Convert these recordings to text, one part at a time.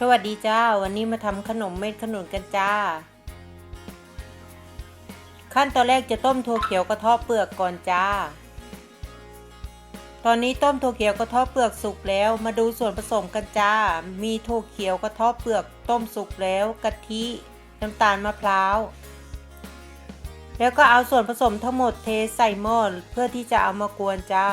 สวัสดีจ้า วันนี้มาทำขนมเม็ดขนุนกันจ้า ขั้นตอนแรกจะต้มถั่วเขียวกระเทาะเปลือกก่อนจ้า ตอนนี้ต้มถั่วเขียวกระเทาะเปลือกสุกแล้ว มาดูส่วนผสมกันจ้า มีถั่วเขียวกระเทาะเปลือกต้มสุกแล้วกะทิน้ำตาลมะพร้าว แล้วก็เอาส่วนผสมทั้งหมดเทใส่หม้อเพื่อที่จะเอามากวนจ้า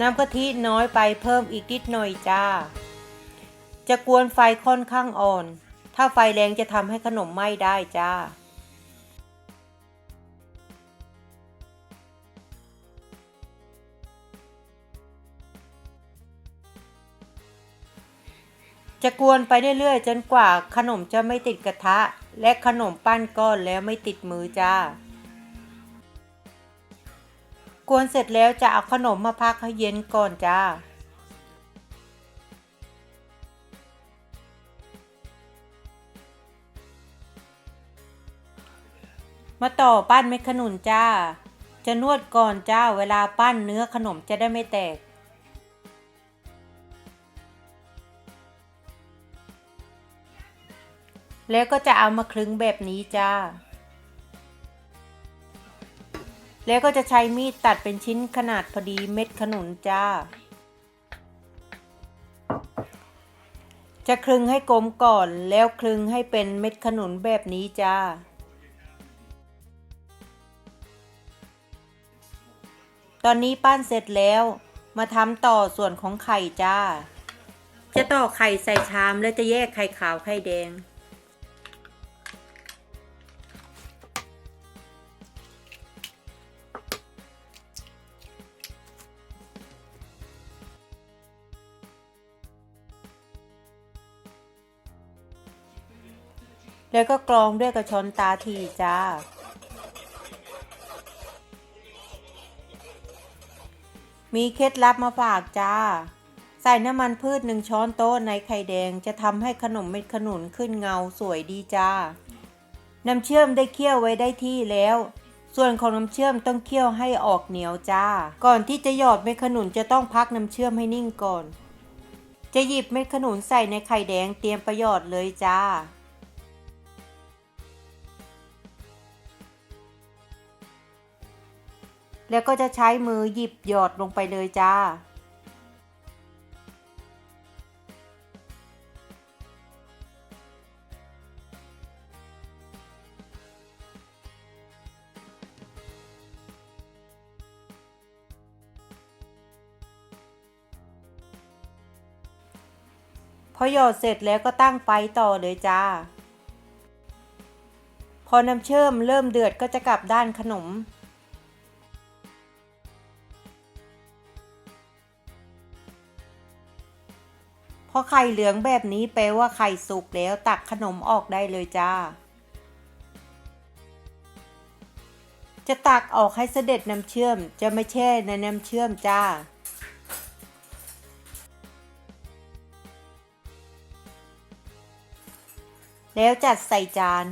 น้ำกะทิน้อยไปเพิ่มอีกนิดหน่อยจ้า จะกวนไฟค่อนข้างอ่อน ถ้าไฟแรงจะทำให้ขนมไหม้ได้จ้า จะกวนไปเรื่อยๆจนกว่าขนมจะไม่ติดกระทะ และขนมปั้นก้อนแล้วไม่ติดมือจ้า กวนเสร็จแล้วจะเอาขนมมาพักให้เย็นก่อนจ้า มาต่อปั้นเม็ดขนุนจ้า จะนวดก่อนจ้า เวลาปั้นเนื้อขนมจะได้ไม่แตกแล้วก็จะเอามาคลึงแบบนี้จ้า แล้วก็จะใช้มีดตัดเป็นชิ้นขนาดพอดีเม็ดขนุนจ้า จะคลึงให้กลมก่อนแล้วคลึงให้เป็นเม็ดขนุนแบบนี้จ้า ตอนนี้ปั้นเสร็จแล้วมาทำต่อส่วนของไข่จ้า จะต่อไข่ใส่ชามแล้วจะแยกไข่ขาวไข่แดง แล้วก็กรองด้วยกระชอนตาทีจ้า มีเคล็ดลับมาฝากจ้า ใส่น้ำมันพืชหนึ่งช้อนโต๊ะในไข่แดงจะทำให้ขนมเม็ดขนุนขึ้นเงาสวยดีจ้า น้ำเชื่อมได้เคี่ยวไว้ได้ที่แล้วส่วนของน้ำเชื่อมต้องเคี่ยวให้ออกเหนียวจ้า ก่อนที่จะหยอดเม็ดขนุนจะต้องพักน้ำเชื่อมให้นิ่งก่อน จะหยิบเม็ดขนุนใส่ในไข่แดงเตรียมประโยชน์เลยจ้า แล้วก็จะใช้มือหยิบหยอดลงไปเลยจ้า พอหยอดเสร็จแล้วก็ตั้งไฟต่อเลยจ้า พอน้ำเชื่อมเริ่มเดือดก็จะกลับด้านขนม พอไข่เหลืองแบบนี้แปลว่าไข่สุกแล้วตักขนมออกได้เลยจ้า จะตักออกให้เสด็จน้ำเชื่อม จะไม่แช่ในน้ำเชื่อมจ้าแล้วจัดใส่จาน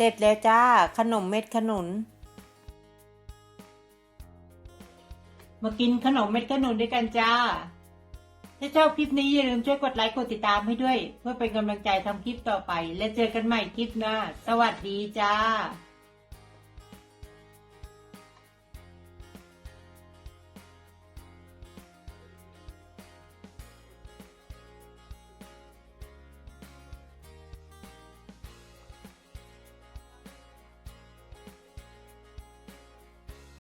เสร็จแล้วจ้า ขนมเม็ดขนุน มากินขนมเม็ดขนุนด้วยกันจ้า ถ้าชอบคลิปนี้อย่าลืมช่วยกดไลค์กดติดตามให้ด้วย เพื่อเป็นกำลังใจทำคลิปต่อไป และเจอกันใหม่คลิปหน้า สวัสดีจ้า